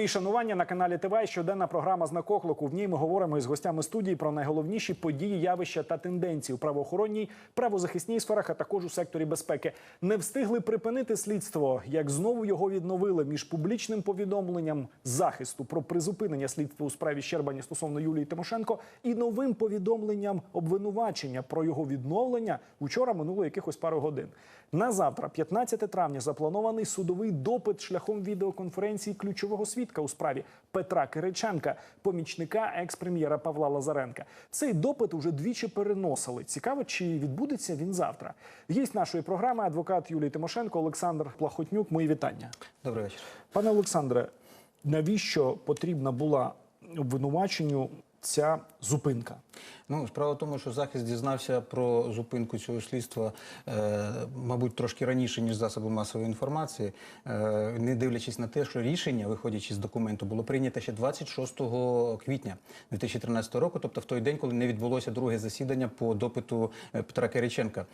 Мої шанування на каналі ТВ щоденна програма «Знак оклику». В ній ми говоримо із гостями студії про найголовніші події, явища та тенденції у правоохоронній, правозахисній сферах, а також у секторі безпеки. Не встигли припинити слідство, як знову його відновили між публічним повідомленням захисту про призупинення слідства у справі Щербані стосовно Юлії Тимошенко і новим повідомленням обвинувачення про його відновлення. Учора минуло якихось пару годин. На завтра, 15 травня, запланований судовий допит шляхом відеоконференції ключового свідка у справі Петра Кириченка, помічника екс-прем'єра Павла Лазаренка. Цей допит уже двічі переносили. Цікаво, чи відбудеться він завтра. Гість нашої програми, адвокат Юлії Тимошенко, Олександр Плахотнюк. Мої вітання. Добрий вечір. Пане Олександре, навіщо потрібна була обвинуваченню ця зупинка? Ну, справа в тому, що захист дізнався про зупинку цього слідства, е, мабуть, трошки раніше, ніж засоби масової інформації, е, не дивлячись на те, що рішення, виходячи з документу, було прийнято ще 26 квітня 2013 року, тобто в той день, коли не відбулося друге засідання по допиту е, Петра Кириченка.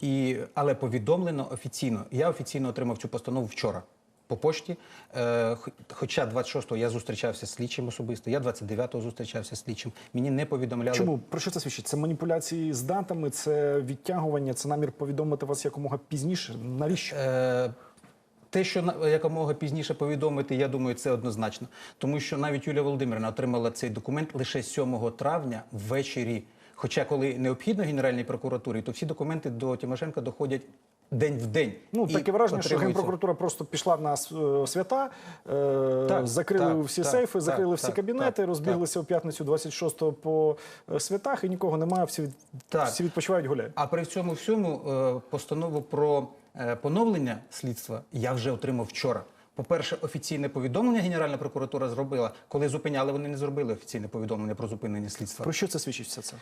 І, але повідомлено офіційно. Я офіційно отримав цю постанову вчора. По пошті, Е, хоча 26-го я зустрічався з слідчим особисто, я 29-го зустрічався з слідчим. Мені не повідомляли. Чому про що це свідчить? Це маніпуляції з датами, це відтягування, це намір повідомити вас якомога пізніше. Навіщо? Е, Те, що якомога пізніше повідомити, я думаю, це однозначно. Тому що навіть Юлія Володимирівна отримала цей документ лише 7 травня ввечері. Хоча, коли необхідно Генеральній прокуратурі, то всі документи до Тимошенка доходять день в день. Ну, таке враження, що. Генпрокуратура просто пішла на е, свята, е, Так, закрили так, всі так, сейфи, так, закрили всі так, кабінети, так, розбіглися у п'ятницю 26-го по е, святах, і нікого немає, всі, від... Так. всі відпочивають гуляють. А при цьому всьому постанову про поновлення слідства я вже отримав вчора. По-перше, офіційне повідомлення Генеральна прокуратура зробила. Коли зупиняли, вони не зробили офіційне повідомлення про зупинення слідства. Про що це свідчить все це?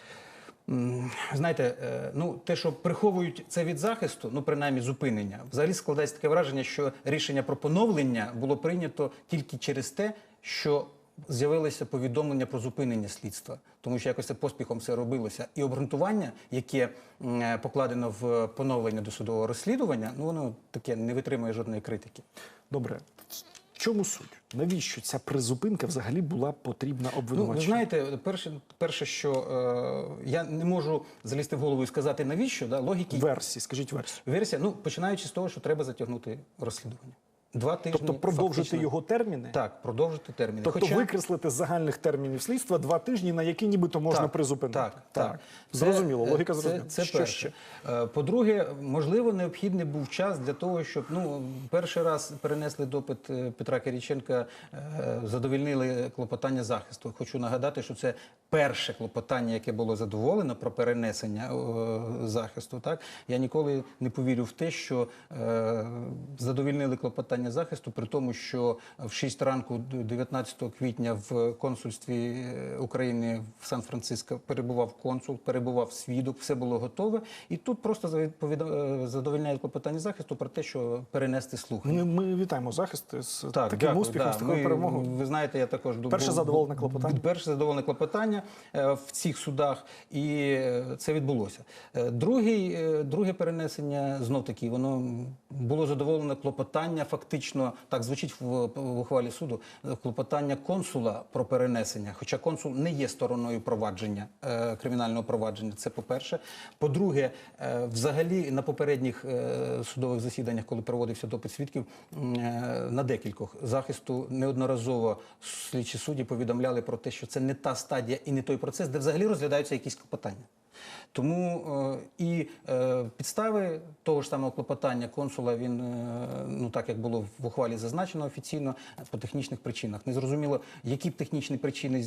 Знаєте, е, ну те, що приховують це від захисту, ну принаймні зупинення, взагалі складається таке враження, що рішення про поновлення було прийнято тільки через те, що з'явилося повідомлення про зупинення слідства, тому що якось це поспіхом все робилося. І обґрунтування, яке е, покладено в поновлення досудового розслідування, ну воно таке не витримує жодної критики. Добре. Чому суть? Навіщо ця призупинка взагалі була потрібна Ну, ви знаєте, перше, перше, що е, я не можу залізти в голову і сказати навіщо, да, логіки Версії, скажіть версію. Версія, ну починаючи з того, що треба затягнути розслідування. Два тижні. Тобто продовжити фактично. його терміни? Так, продовжити терміни. Тобто Хоча... викреслити з загальних термінів слідства два тижні, на які нібито можна Так, призупинити. Так, так. Зрозуміло, Це, логіка зрозуміла. Це, Що перше. ще? Е, По-друге, можливо, необхідний був час для того, щоб ну перший раз перенесли допит е, Петра Кириченка, е, задовільнили клопотання захисту. Хочу нагадати, що це перше клопотання, яке було задоволено про перенесення е, захисту. Так я ніколи не повірю в те, що е, задовільнили клопотання захисту, при тому, що в 6 ранку 19 квітня в консульстві е, України в Сан-Франциско перебував консул, перебував свідок, все було готове. І тут просто е, задовольняють клопотання захисту про те, що перенести слухання. Ми, ми вітаємо захист з таким дякую, успіхом, да. з такою Ми- перемогою. Ви знаєте, я також ду- Перше задоволене клопотання? Перше задоволене клопотання е, в цих судах, і це відбулося. Другий, друге перенесення знов таки воно було задоволене клопотання, фактично так звучить в, ухвалі суду. Клопотання консула про перенесення. Хоча консул не є стороною провадження е, кримінального провадження. Це по-перше. По-друге, е, взагалі на попередніх е, судових засіданнях, коли проводився допит свідків, на декількох захисту неодноразово слідчі судді повідомляли про те, що це не та стадія і не той процес, де взагалі розглядаються якісь клопотання. Тому е, і е, підстави того ж самого клопотання консула він е, ну так як було в ухвалі зазначено офіційно по технічних причинах. Незрозуміло, які б технічні причини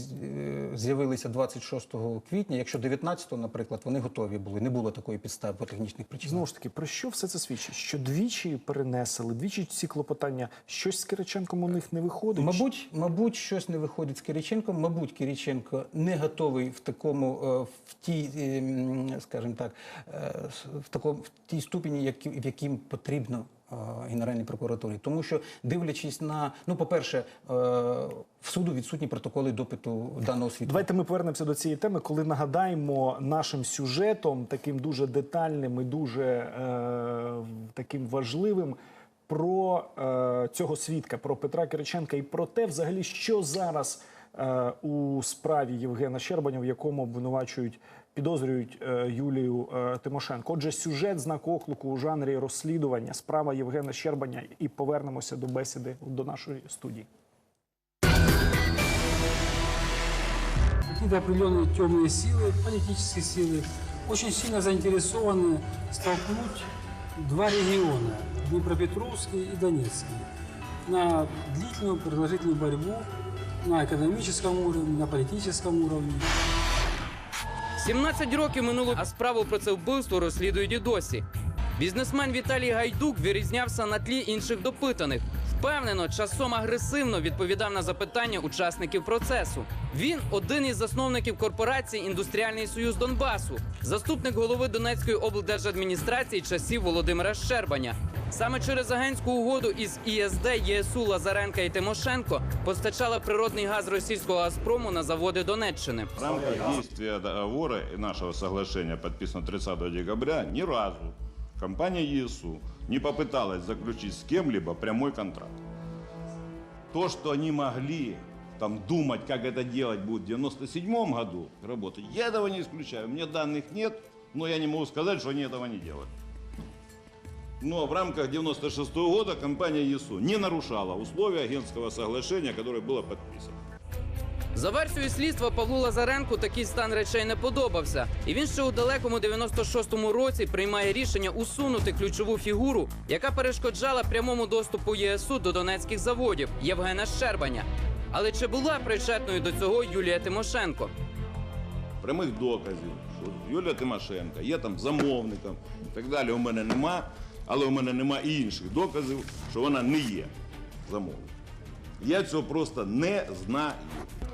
з'явилися 26 квітня, якщо 19-го, наприклад, вони готові були. Не було такої підстави по технічних причинах. Знову ж таки, про що все це свідчить? Що двічі перенесли, двічі ці клопотання, щось з Кириченком у них не виходить? Мабуть, мабуть, щось не виходить з Кириченком. Мабуть, Кириченко не готовий в такому в тій, е, м, скажімо так, е, в такому в тій ступені, які- в яким потрібно. е, Генеральній прокуратурі, тому що дивлячись на ну, по-перше, е, в суду відсутні протоколи допиту даного свідка. Давайте ми повернемося до цієї теми, коли нагадаємо нашим сюжетом, таким дуже детальним і дуже е, таким важливим, про е, цього свідка, про Петра Кириченка і про те, взагалі, що зараз е, у справі Євгена Щербаня, в якому обвинувачують, підозрюють е, Юлію е, Тимошенко. Отже, сюжет знак оклику у жанрі розслідування, справа Євгена Щербаня, і повернемося до бесіди до нашої студії. какие-то определенные темные силы, политические силы, очень сильно заинтересованы столкнуть два региона, Днепропетровский и Донецкий, на длительную продолжительную борьбу на экономическом уровне, на политическом уровне. 17 років минуло, а справу про це вбивство розслідують і досі. Бізнесмен Віталій Гайдук вирізнявся на тлі інших допитаних. Впевнено, часом агресивно відповідав на запитання учасників процесу. Він один із засновників корпорації Індустріальний Союз Донбасу, заступник голови Донецької облдержадміністрації часів Володимира Щербаня. Саме через агентську угоду із ІСД, ЄСУ Лазаренка і Тимошенко постачала природний газ російського Газпрому на заводи Донеччини. В рамках действия договора и нашего соглашения, подписанного 30 декабря, ни разу компания ЕСУ не попыталась заключить с кем-либо прямой контракт. То, что они могли там думать, как это делать будет в 97 году работать, я этого не исключаю. У меня данных нет, но я не могу сказать, что они этого не делали. Но в рамках 96 года компания ЕСУ не нарушала условия агентского соглашения, которое было подписано. За версією слідства Павлу Лазаренку такий стан речей не подобався, і він ще у далекому 96-му році приймає рішення усунути ключову фігуру, яка перешкоджала прямому доступу ЄСУ до донецьких заводів Євгена Щербаня. Але чи була причетною до цього Юлія Тимошенко? прямих доказів, що Юлія Тимошенко є там замовником і так далі. У мене нема, але у мене нема і інших доказів, що вона не є замовником. Я цього просто не знаю.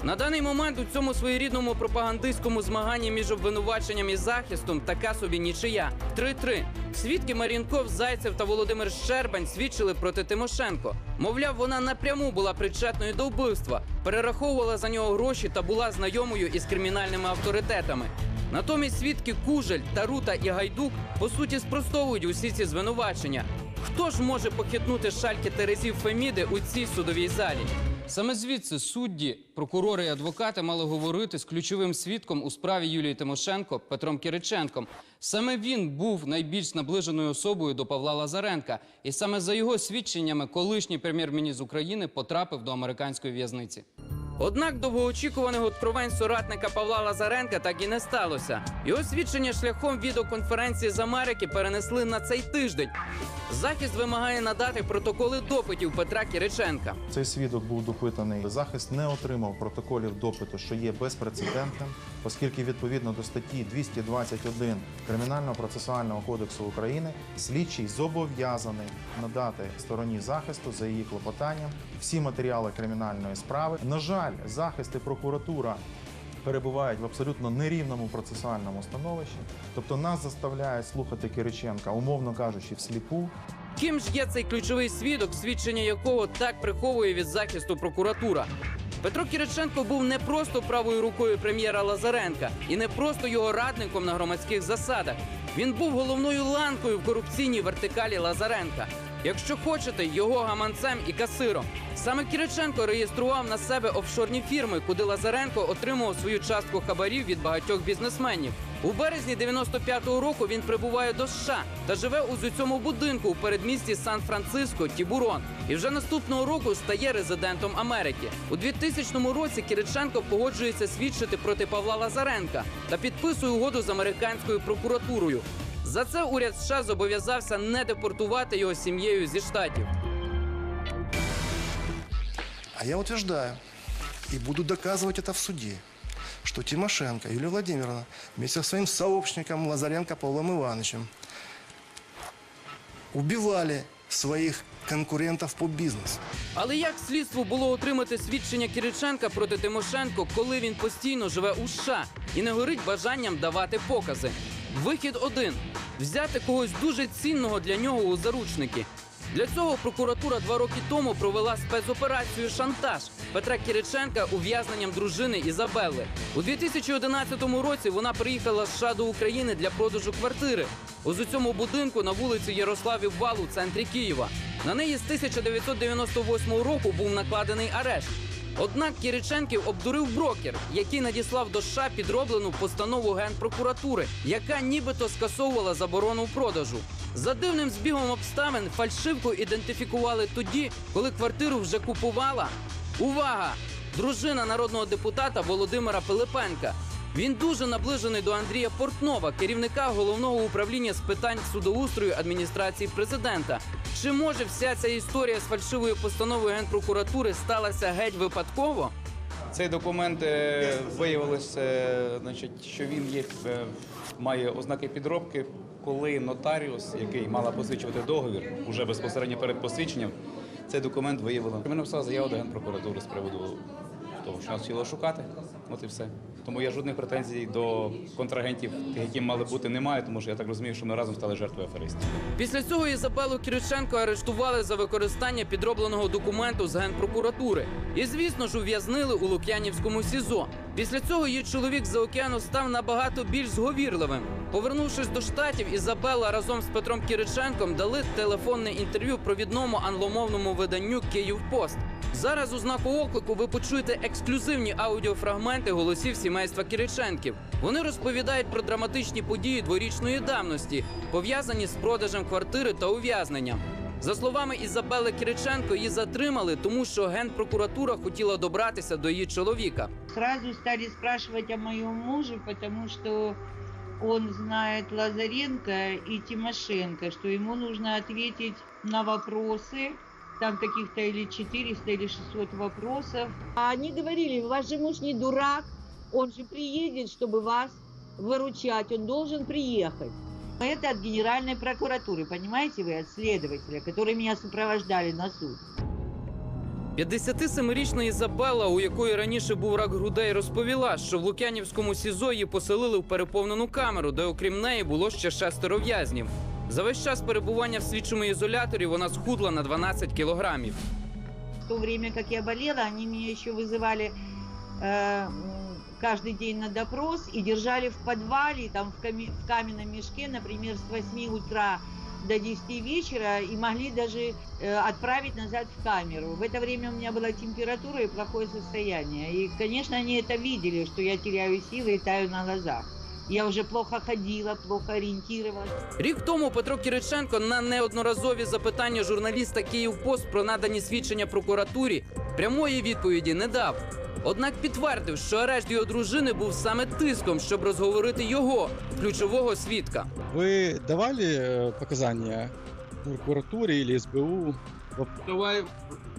На даний момент у цьому своєрідному пропагандистському змаганні між обвинуваченням і захистом така собі нічия. 3-3. Свідки Марінков, Зайцев та Володимир Щербань свідчили проти Тимошенко. Мовляв, вона напряму була причетною до вбивства, перераховувала за нього гроші та була знайомою із кримінальними авторитетами. Натомість свідки Кужель, Тарута і Гайдук по суті спростовують усі ці звинувачення. Хто ж може похитнути шальки Терезів Феміди у цій судовій залі? Саме звідси судді, прокурори і адвокати мали говорити з ключовим свідком у справі Юлії Тимошенко Петром Кириченком. Саме він був найбільш наближеною особою до Павла Лазаренка, і саме за його свідченнями колишній прем'єр-міністр України потрапив до американської в'язниці. Однак довгоочікуваних откровень соратника Павла Лазаренка так і не сталося. Його свідчення шляхом відеоконференції з Америки перенесли на цей тиждень. Захист вимагає надати протоколи допитів Петра Кириченка. Цей свідок був допитаний. Захист не отримав протоколів допиту, що є безпрецедентним, оскільки відповідно до статті 221 Кримінального процесуального кодексу України слідчий зобов'язаний надати стороні захисту за її клопотанням всі матеріали кримінальної справи. На жаль, захист і прокуратура. Перебувають в абсолютно нерівному процесуальному становищі, тобто нас заставляють слухати Кириченка, умовно кажучи, всліпу, Ким ж є цей ключовий свідок, свідчення якого так приховує від захисту прокуратура? Петро Кириченко був не просто правою рукою прем'єра Лазаренка і не просто його радником на громадських засадах. Він був головною ланкою в корупційній вертикалі Лазаренка. Якщо хочете, його гаманцем і касиром. Саме Кириченко реєстрував на себе офшорні фірми, куди Лазаренко отримував свою частку хабарів від багатьох бізнесменів. У березні 95-го року він прибуває до США та живе у цьому будинку у передмісті Сан-Франциско Тібурон. І вже наступного року стає резидентом Америки. У 2000 році Кириченко погоджується свідчити проти Павла Лазаренка та підписує угоду з американською прокуратурою. За це уряд США зобов'язався не депортувати його сім'єю зі штатів. А я утверждаю и буду доказывать это в суде, что Тимошенко Юлия Владимировна вместе со своим сообщником Лазаренко Павлом Ивановичем убивали своих конкурентов по бизнесу. Але як слідству було отримати свідчення Кириченка проти Тимошенко, коли він постійно живе у США і не горить бажанням давати покази? Вихід один взяти когось дуже цінного для нього у заручники. Для цього прокуратура два роки тому провела спецоперацію Шантаж Петра Кириченка ув'язненням дружини Ізабелли. У 2011 році вона приїхала з США до України для продажу квартири. Ось У цьому будинку на вулиці Ярославів Вал у центрі Києва. На неї з 1998 року був накладений арешт. Однак Кириченків обдурив брокер, який надіслав до США підроблену постанову генпрокуратури, яка нібито скасовувала заборону продажу. За дивним збігом обставин фальшивку ідентифікували тоді, коли квартиру вже купувала. Увага! Дружина народного депутата Володимира Пилипенка. Він дуже наближений до Андрія Портнова, керівника головного управління з питань судоустрою адміністрації президента. Чи може вся ця історія з фальшивою постановою генпрокуратури сталася геть випадково? Цей документ е, виявилось, е, значить, що він є, е, має ознаки підробки, коли нотаріус, який мала посвідчувати договір, уже безпосередньо перед посвідченням, цей документ виявило. Ми написали заяву до генпрокуратури з приводу того, що нас хотіло шукати. От і все. Тому я жодних претензій до контрагентів, які мали бути, немає, тому що я так розумію, що ми разом стали жертвою аферистів. Після цього Ізабелу Кіриченко арештували за використання підробленого документу з генпрокуратури. І, звісно ж, ув'язнили у Лук'янівському СІЗО. Після цього її чоловік за океану став набагато більш зговірливим. Повернувшись до штатів, Ізабела разом з Петром Кириченком дали телефонне інтерв'ю провідному англомовному виданню «Київпост». Зараз у знаку оклику ви почуєте ексклюзивні аудіофрагменти голосів сімейства Кириченків. Вони розповідають про драматичні події дворічної давності, пов'язані з продажем квартири та ув'язненням. За словами Ізабели Кириченко, її затримали, тому що генпрокуратура хотіла добратися до її чоловіка. Сразу стали спрашивать о моем муже, потому что он знает Лазаренко и Тимошенко, что ему нужно ответить на вопросы. Там каких-то или 400, или 600 вопросов. А они говорили, ваш же муж не дурак, он же приедет, чтобы вас выручать, он должен приехать. Это от Генеральной прокуратуры, понимаете вы, от следователя, которые меня сопровождали на суд. 57-річна Ізабела, у якої раніше був рак грудей, розповіла, що в Лук'янівському СІЗО її поселили в переповнену камеру, де окрім неї було ще шестеро в'язнів. За весь час перебування в слідчому ізоляторі вона схудла на 12 кілограмів. В то время, как я болела, они меня еще вызывали э, м, каждый день на допрос и держали в подвале, там в, каме- в каменном мешке, например, с 8 утра до 10 вечера, и могли даже э, отправить назад в камеру. В это время у меня была температура и плохое состояние. И, конечно, они это видели, что я теряю силы и таю на глазах. Я уже плохо ходила, плохо ориентировалась. Рік тому Петро Кириченко на неодноразові запитання журналіста «Київпост» про надані свідчення прокуратурі прямої відповіді не дав. Однак підтвердив, що арешт його дружини був саме тиском, щоб розговорити його, ключового свідка. Ви давали показання прокуратурі і или СБУ? Давай,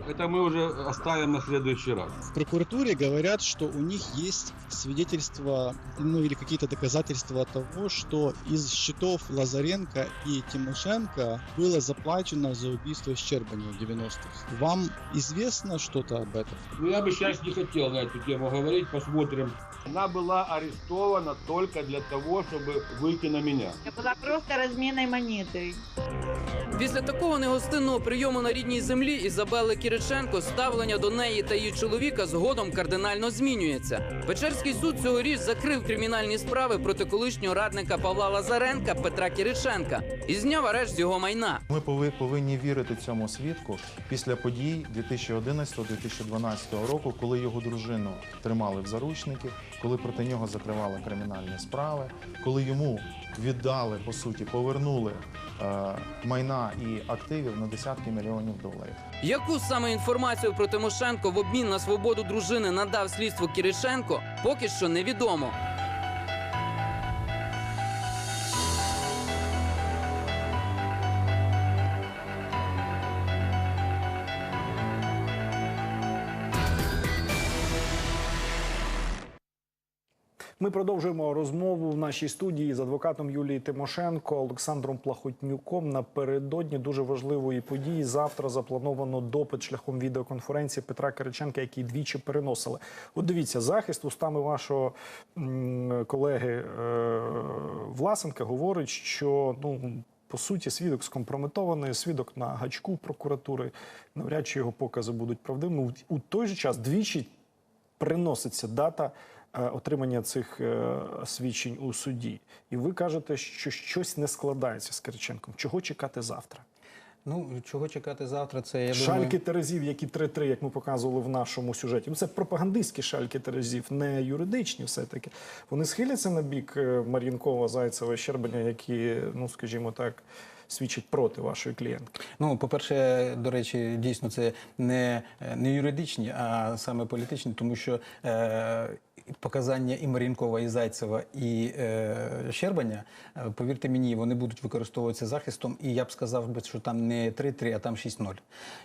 это мы уже оставим на следующий раз. в прокуратуре говорят, что у них есть свидетельства, ну или какие-то доказательства того, что из счетов Лазаренко и Тимошенко было заплачено за убийство Щербани в 90-х. Вам известно что-то об этом? Ну, я бы сейчас не хотел на эту тему говорить, посмотрим. Она была арестована только для того, чтобы выйти на меня. Я была просто разменной монетой. Після такого негостинного прийому на рідній землі Ізабели Кириченко ставлення до неї та її чоловіка згодом кардинально змінюється. Печерський суд цьогоріч закрив кримінальні справи проти колишнього радника Павла Лазаренка Петра Кириченка і зняв арешт з його майна. Ми пови- повинні вірити цьому свідку після подій 2011-2012 року, коли його дружину тримали в заручники, коли проти нього закривали кримінальні справи, коли йому віддали по суті, повернули майна і активів на десятки мільйонів доларів. Яку саме інформацію про Тимошенко в обмін на свободу дружини надав слідство Кірішенко, поки що невідомо. Ми продовжуємо розмову в нашій студії з адвокатом Юлії Тимошенко, Олександром Плахотнюком. Напередодні дуже важливої події. Завтра заплановано допит шляхом відеоконференції Петра Кириченка, який двічі переносили. От дивіться, захист устами вашого колеги е, Власенка говорить, що ну. По суті, свідок скомпрометований, свідок на гачку прокуратури. Навряд чи його покази будуть правдивими. У- той же час двічі приноситься дата отримання цих е, свідчень у суді. І ви кажете, що щось не складається з Кириченком. Чого чекати завтра? Ну чого чекати завтра? Це я Шальки думаю, Терезів, які 3-3, як ми показували в нашому сюжеті. Ну, це пропагандистські шальки Терезів, не юридичні все-таки. Вони схиляться на бік е, Мар'їнкова, Зайцева, Щербаня, які, ну скажімо так, свідчать проти вашої клієнтки. Ну, по-перше, до речі, дійсно це не, не юридичні, а саме політичні, тому що е, показання і Марінкова, і Зайцева, і е, Щербаня, е, повірте мені, вони будуть використовуватися захистом, і я б сказав би, що там не 3-3, а там 6-0.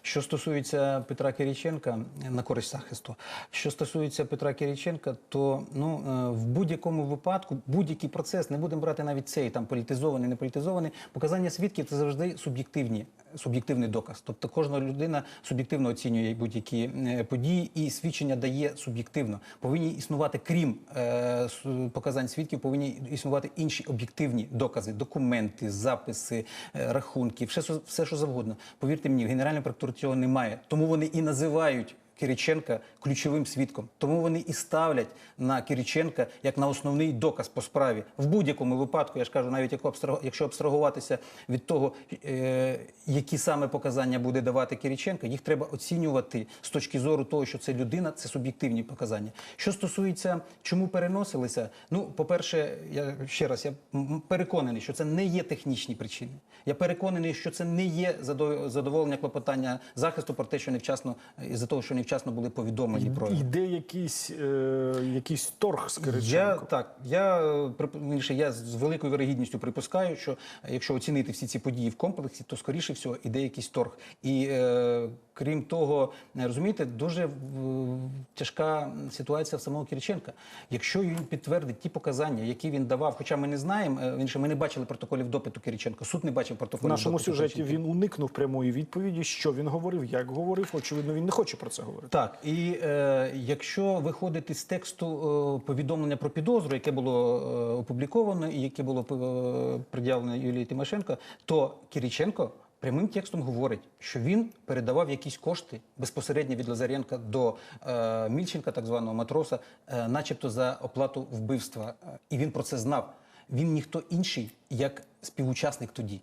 Що стосується Петра Кириченка на користь захисту, що стосується Петра Кириченка, то ну, е, в будь-якому випадку будь-який процес, не будемо брати навіть цей там політизований, не політизований, показання свідків це завжди суб'єктивні, суб'єктивний доказ. Тобто кожна людина суб'єктивно оцінює будь-які е, події, і свідчення дає суб'єктивно. Повинні існувати, крім е, показань свідків, повинні існувати інші об'єктивні докази, документи, записи, е, рахунки, все, все, що завгодно. Повірте мені, в Генеральній прокуратурі цього немає. Тому вони і називають. Кириченка ключовим свідком. Тому вони і ставлять на Кириченка як на основний доказ по справі. В будь-якому випадку, я ж кажу, навіть якщо абстрагуватися від того, е, які саме показання буде давати Кириченка, їх треба оцінювати з точки зору того, що це людина, це суб'єктивні показання. Що стосується, чому переносилися, ну, по-перше, я ще раз я переконаний, що це не є технічні причини. Я переконаний, що це не є задо- задоволення клопотання захисту про те, що невчасно із-за того, що невчасно були повідомлені про Йде якийсь, е, якийсь торг з я так, я е, я з великою вирогідністю припускаю, що е, якщо оцінити всі ці події в комплексі, то скоріше всього іде якийсь торг. І е, крім того, е, розумієте, дуже в- тяжка ситуація в самого Кириченка. Якщо він підтвердить ті показання, які він давав, хоча ми не знаємо, е, вірніше, ми не бачили протоколів допиту Кириченка, суд не бачив В нашому допиту сюжеті Кириченка. він уникнув прямої відповіді, що він говорив, як говорив. Очевидно, він не хоче про це говорити. Так, і е, якщо виходити з тексту е, повідомлення про підозру, яке було е, опубліковано і яке було е, пред'явлено Юлії Тимошенко, то Кириченко прямим текстом говорить, що він передавав якісь кошти безпосередньо від Лазаренка до е, Мільченка, так званого матроса, е, начебто за оплату вбивства. І він про це знав. Він ніхто інший, як співучасник тоді.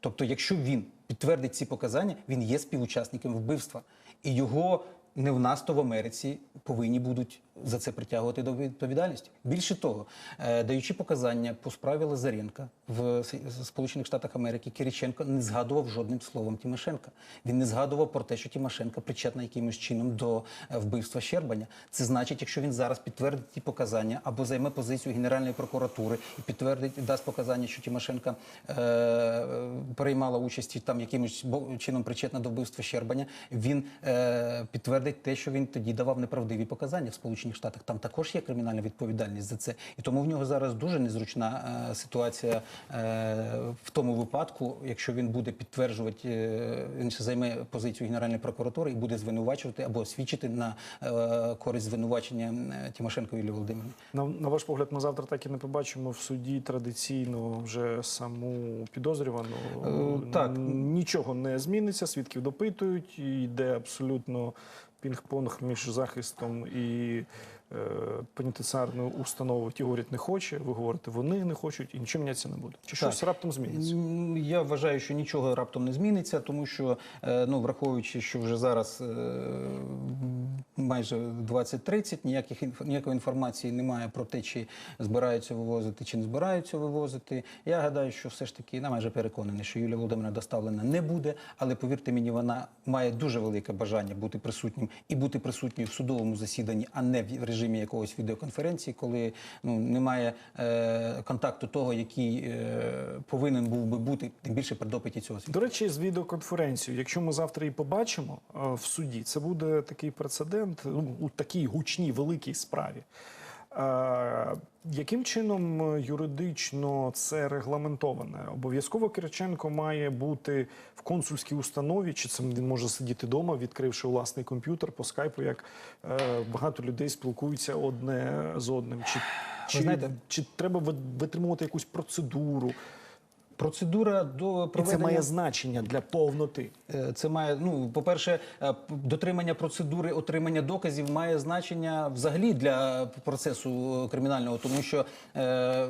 Тобто, якщо він підтвердить ці показання, він є співучасником вбивства, і його не в нас, то в Америці повинні будуть за це притягувати до відповідальності. Більше того, е, даючи показання по справі Лазаренка в Сполучених Штатах Америки, Кириченко не згадував жодним словом Тимошенка. Він не згадував про те, що Тимошенко причетна якимось чином до е, вбивства Щербаня. Це значить, якщо він зараз підтвердить ті показання або займе позицію Генеральної прокуратури і підтвердить дасть показання, що Тимошенко е, приймала участь там якимось чином причетна до вбивства Щербаня, він е, підтвердить те, що він тоді давав неправдиві показання в Сполучених Штатах. Там також є кримінальна відповідальність за це, і тому в нього зараз дуже незручна е, ситуація е, в тому випадку, якщо він буде підтверджувати, е, він займе позицію Генеральної прокуратури і буде звинувачувати або свідчити на е, користь звинувачення е, Тимошенко Юлії Володимирівни. На, на ваш погляд, ми завтра так і не побачимо в суді традиційно вже саму підозрювану. Е, так. Нічого не зміниться, свідків допитують, і йде абсолютно пінг-понг між захистом і е, пенітенціарною установою. Ті говорять, не хоче, ви говорите, вони не хочуть, і нічого мінятися не буде. Чи щось раптом зміниться? Я вважаю, що нічого раптом не зміниться, тому що е, ну враховуючи, що вже зараз е, майже 20.30, ніяких ніякої інформації немає про те, чи збираються вивозити, чи не збираються вивозити. Я гадаю, що все ж таки я майже переконаний, що Юлія Володимирівна доставлена не буде, але повірте мені, вона має дуже велике бажання бути присутнім і бути присутньою в судовому засіданні, а не в режимі якогось відеоконференції, коли ну немає е, контакту того, який е, повинен був би бути, тим більше при допиті цього свідка. До речі, з відеоконференцією, якщо ми завтра її побачимо е, в суді, це буде такий прецедент ну, у такій гучній великій справі. Яким чином е, юридично це регламентоване? Обов'язково Кириченко має бути в консульській установі, чи це він може сидіти вдома, відкривши власний комп'ютер по скайпу, як е, багато людей спілкуються одне з одним. Чи, чи, знаєте- чи треба витримувати якусь процедуру? Процедура до І це має значення для повноти. Е, Це має, ну, по-перше, е, дотримання процедури отримання доказів має значення взагалі для процесу е, кримінального, тому що е,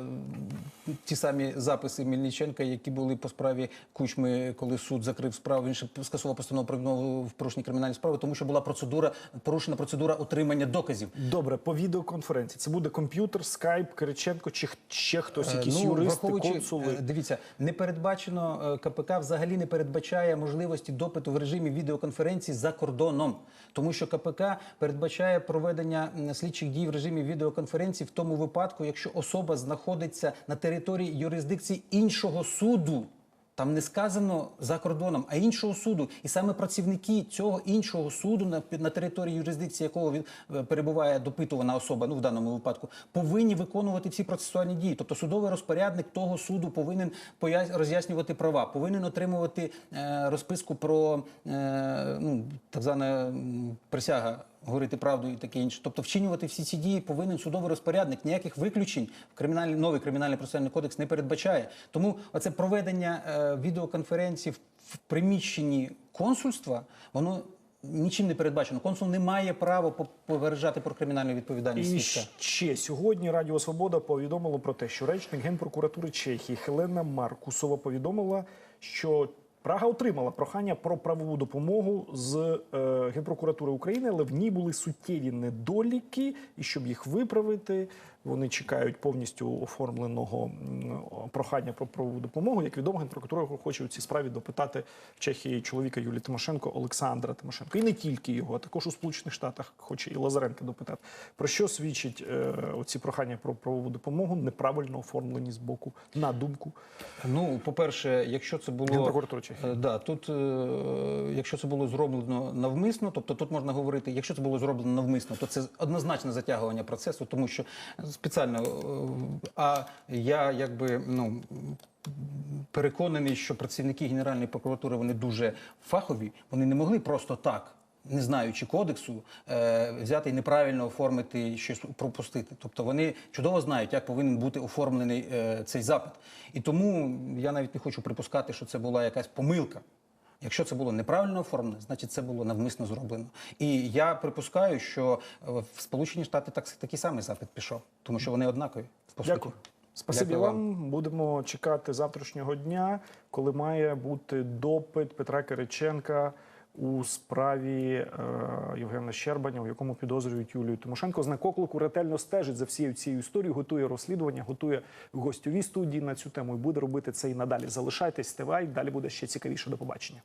ті самі записи Мельниченка, які були по справі Кучми, коли суд закрив справу, він ще скасував постанову про в порушенні кримінальної справи, тому що була процедура порушена процедура отримання доказів. Добре, по відеоконференції. Це буде комп'ютер, скайп, Кириченко чи ще хтось, якісь ну, юристи, враховуючи, консули. Дивіться, не передбачено е, КПК взагалі не передбачає можливості допиту в режимі відеоконференції за кордоном, тому що КПК передбачає проведення слідчих дій в режимі відеоконференції в тому випадку, якщо особа знаходиться на території юрисдикції іншого суду. Там не сказано за кордоном, а іншого суду. І саме працівники цього іншого суду, на, на території юрисдикції якого він е, перебуває допитувана особа, ну в даному випадку, повинні виконувати всі процесуальні дії. Тобто судовий розпорядник того суду повинен роз'яснювати права, повинен отримувати е, розписку про е, ну, так звана присяга. Говорити правду і таке інше, тобто вчинювати всі ці дії повинен судовий розпорядник. Ніяких виключень в кримінальний новий кримінальний процесуальний кодекс не передбачає. Тому оце проведення е, відеоконференції в, приміщенні консульства, воно нічим не передбачено. Консул не має права попереджати про кримінальну відповідальність І ще сьогодні Радіо Свобода повідомило про те, що речник генпрокуратури Чехії Хелена Маркусова повідомила, що Прага отримала прохання про правову допомогу з е, генпрокуратури України, але в ній були суттєві недоліки, і щоб їх виправити, вони чекають повністю оформленого прохання про правову допомогу. Як відомо, генпрокуратура хоче у цій справі допитати в Чехії чоловіка Юлії Тимошенко Олександра Тимошенко, і не тільки його, а також у Сполучених Штатах хоче і Лазаренка допитати. Про що свідчить е, оці прохання про правову допомогу, неправильно оформлені з боку, на думку Ну, по-перше, якщо це було Генпрокуратури Чехії. Е, Да, тут, е, якщо це було зроблено навмисно, тобто тут можна говорити, якщо це було зроблено навмисно, то це однозначне затягування процесу, тому що спеціально. е, А я якби ну. Переконаний, що працівники Генеральної прокуратури вони дуже фахові, вони не могли просто так, не знаючи кодексу, е, взяти і неправильно оформити щось пропустити. Тобто вони чудово знають, як повинен бути оформлений е, цей запит. І тому я навіть не хочу припускати, що це була якась помилка. Якщо це було неправильно оформлено, значить це було навмисно зроблено. І я припускаю, що е, в Сполучені Штати так, такий самий запит пішов, тому що вони однакові. По суті. Дякую. Спасибі Дякую вам. Будемо чекати завтрашнього дня, коли має бути допит Петра Кириченка у справі е, Євгена Щербаня, у якому підозрюють Юлію Тимошенко. Знак оклику ретельно стежить за всією цією історією, готує розслідування, готує гостьові студії на цю тему і буде робити це і надалі. Залишайтесь, тивай, далі буде ще цікавіше. До побачення.